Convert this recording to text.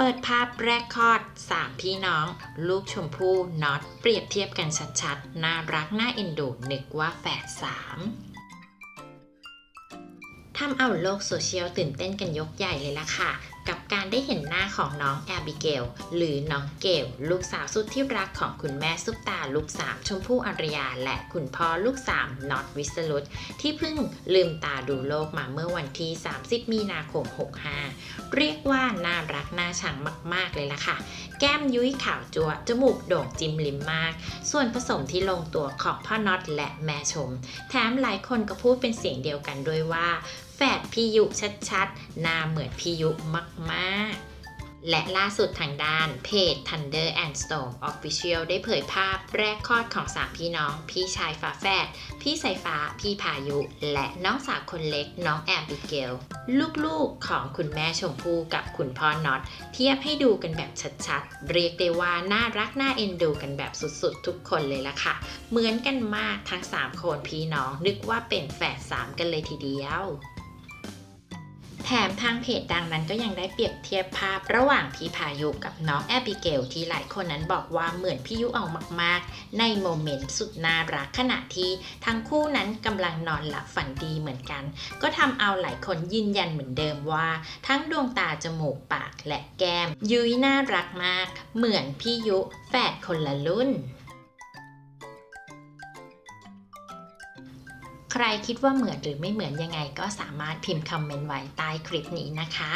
เปิดภาพแรกคลอดสามพี่น้อง ลูกชมพู่น็อตเปรียบเทียบกันชัดๆ น่ารักน่าเอ็นดูนึกว่าแฝดสามทำเอาโลกโซเชียลตื่นเต้นกันยกใหญ่เลยล่ะค่ะ กับการได้เห็นหน้าของน้องแอบิเกล หรือน้องเกล ลูกสาวสุดที่รักของคุณแม่ซุปตาลูกสามชมพู่อารยา และคุณพ่อลูกสามน็อตวิสรุตที่เพิ่งลืมตาดูโลกมาเมื่อวันที่ 30 มีนาคม 65 เรียกว่าน่ารักน่าชังมาก ๆ เลยล่ะค่ะ แก้มยุ้ยขาวจัวจมูกโด่งจิ้มลิ้มมาก ส่วนผสมที่ลงตัวของพ่อน็อตและแม่ชม แถมหลายคนก็พูดเป็นเสียงเดียวกันด้วยว่าแฝดพี่ยุชัดๆหน้าเหมือนพี่ยุมากๆและล่าสุดทางด้านเพจ Thunder and Storm Official ได้เผยภาพแรกคลอดของสามพี่น้อง พี่ชายฝาแฝด พี่สายฟ้า พี่พายุ และน้องสาวคนเล็กน้องแอบบิเกล ลูกๆของคุณแม่ชมพู่กับคุณพ่อน็อต เทียบให้ดูกันแบบชัดๆ เรียกได้ว่าน่ารักน่าเอ็นดูกันแบบสุดๆ ทุกคนเลยล่ะค่ะ เหมือนกันมากทั้ง 3 คนพี่น้องนึกว่าเป็นแฝดสามกันเลยทีเดียว แถมทางเพจดังนั้นก็ยังได้เปรียบเทียบภาพระหว่างพี่พายุกับน้องแอบิเกลที่หลายคนนั้นบอกว่าเหมือนพี่ยุเอามากๆ ในโมเมนต์สุดน่ารักขณะที่ทั้งคู่นั้นกำลังนอนหลับฝันดีเหมือนกัน ก็ทำเอาหลายคนยืนยันเหมือนเดิมว่า ทั้งดวงตาจมูกปากและแก้ม ยุ้ยน่ารักมาก เหมือนพี่ยุแฝดคนละรุ่น ใครคิดว่าเหมือนหรือไม่เหมือนยังไงก็สามารถพิมพ์คอมเมนต์ไว้ใต้คลิปนี้นะคะ